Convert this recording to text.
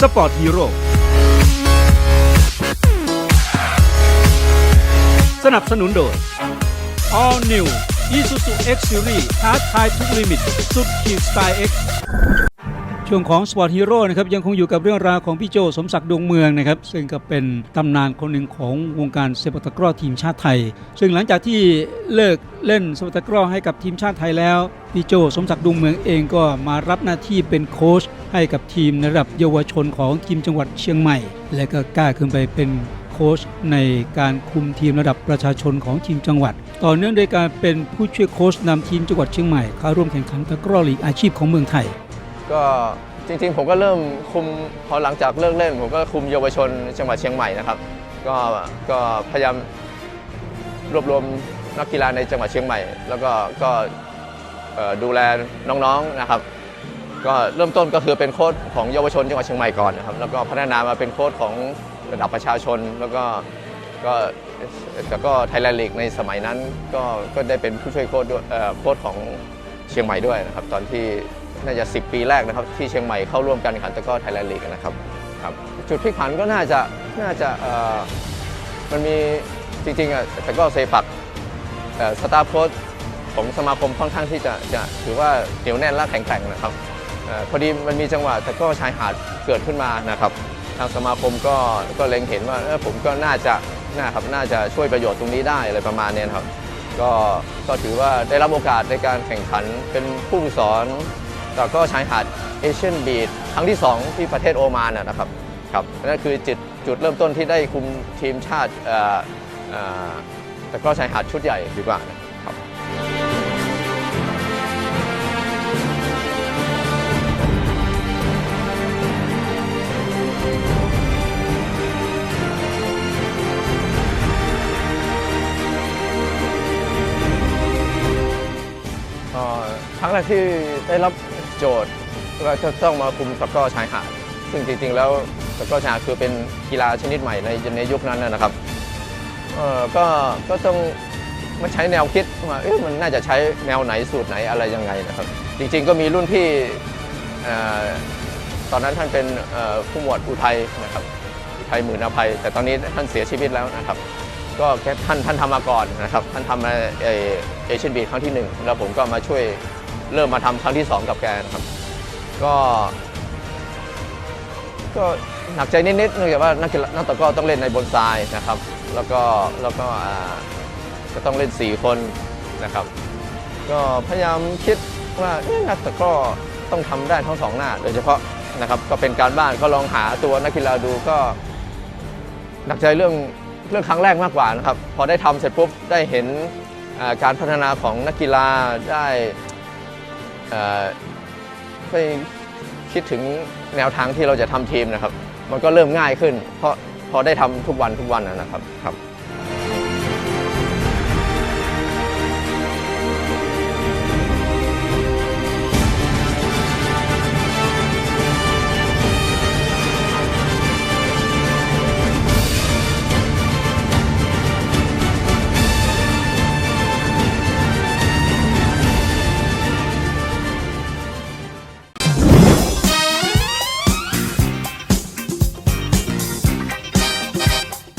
สปอร์ตฮีโร่สนับสนุนโดย All New Isuzu X Series ท้าทายทุกลิมิต สุดขีดสไตล์ X ช่วงของ Sport Hero นะครับยังคงอยู่กับเรื่องราวของพี่โจสมศักดิ์ดวงเมืองนะครับซึ่งก็เป็นตำนานคนหนึ่งของวงการเซปัตะกร้อทีมชาติไทย ซึ่งหลังจากที่เลิกเล่นเซปัตะกร้อให้กับทีมชาติไทยแล้วพี่โจสมศักดิ์ดวงเมืองเองก็มารับหน้าที่เป็นโค้ชให้กับทีมในระดับเยาวชนของทีมจังหวัดเชียงใหม่ และก็กล้าขึ้นไปเป็นโค้ชในการคุมทีมระดับประชาชนของทีมจังหวัด ต่อเนื่องโดยการเป็นผู้ช่วยโค้ชนำทีมจังหวัดเชียงใหม่เข้าร่วมแข่งขันตะกร้อลีกอาชีพของเมืองไทย ก็จริงๆ ผมก็เริ่มคุมพอหลังจากเลิกเล่น ผมก็คุมเยาวชนจังหวัดเชียงใหม่นะครับ ก็ก็พยายามรวบรวมนักกีฬาในจังหวัดเชียงใหม่ แล้วก็ก็ดูแลน้องๆนะครับ ก็เริ่มต้นก็คือเป็นโค้ชของเยาวชนจังหวัดเชียงใหม่ก่อนนะครับ แล้วก็พัฒนามาเป็นโค้ชของระดับประชาชน แล้วก็ก็แล้วก็ไทยแลนด์ลีกในสมัยนั้นก็ก็ได้เป็นผู้ช่วยโค้ชด้วยโค้ชของเชียงใหม่ด้วยนะครับ ตอนที่ น่าจะ 10 ปีแรกนะครับ ที่เชียงใหม่เข้าร่วมการแข่งขันตะกร้อไทยแลนด์ลีกนะครับครับ จุดพลิกผันก็น่าจะน่าจะมันมีจริงๆอะตะกร้อเซปักสตาร์โค้ชของสมาคมค่อนข้างที่จะจะถือว่าเหนียวแน่นและแข็งแกร่งนะครับอพอดีมันมีจังหวะต่ก็ชายหาดเกิดขึ้นมานะครับ ทางสมาคมก็ก็เล็งเห็นว่าผมก็น่าจะน่าครับน่าจะช่วยประโยชน์ตรงนี้ได้อะไรประมาณนี้นะครับก็ก็ถือว่าได้รับโอกาสในการแข่งขันเป็นผู้สอน แต่ก็ชายหาดเอเชียนบีดครั้งที่ 2 ที่ประเทศโอมานนะครับครับนั่นคือจุดจุดเริ่มต้นที่ได้คุมทีมชาติเอ่อเอ่อแต่ก็ชายหาดชุดใหญ่ดีกว่านะครับครั้งแรกที่ได้รับ โจทย์ว่าจะต้องมาคุมตะกร้อชายหาดซึ่งจริงๆ แล้วตะกร้อชายหาดคือเป็นกีฬาชนิดใหม่ในในยุคนั้นนะครับเออก็ก็ต้องมาใช้แนวคิดว่าเอ๊ะมันน่าจะใช้แนวไหนสูตรไหนอะไรยังไงนะครับ จริงๆก็มีรุ่นพี่ตอนนั้นท่านเป็นผู้หมวดอุทัยนะครับอุทัยหมื่นอภัย แต่ตอนนี้ท่านเสียชีวิตแล้วนะครับ ก็แค่ท่านท่านทำมาก่อนนะครับ ท่านทำมาเอเอเชียนบีครั้งที่หนึ่งแล้วผมก็มาช่วย เริ่มมาทำครั้งที่สองกับแกนะครับ ก็ ก็หนักใจนิดๆเนื่องจากว่านักกีฬานักตะกร้อต้องเล่นในบนทรายนะครับ แล้วก็แล้วก็อ่าก็ต้องเล่น 4 คนนะครับ ก็พยายามคิดว่าเอ๊ะนักตะกร้อต้องทำได้ทั้งสองหน้า โดยเฉพาะนะครับก็เป็นการบ้านก็ลองหาตัวนักกีฬาดูก็หนักใจเรื่องเรื่องครั้งแรกมากกว่านะครับ พอได้ทำเสร็จปุ๊บได้เห็นอ่าการพัฒนาของนักกีฬาได้ ไปคิดถึงแนวทางที่เราจะทำทีมนะครับ มันก็เริ่มง่ายขึ้น เพราะพอได้ทำทุกวันทุกวันนะนะครับครับ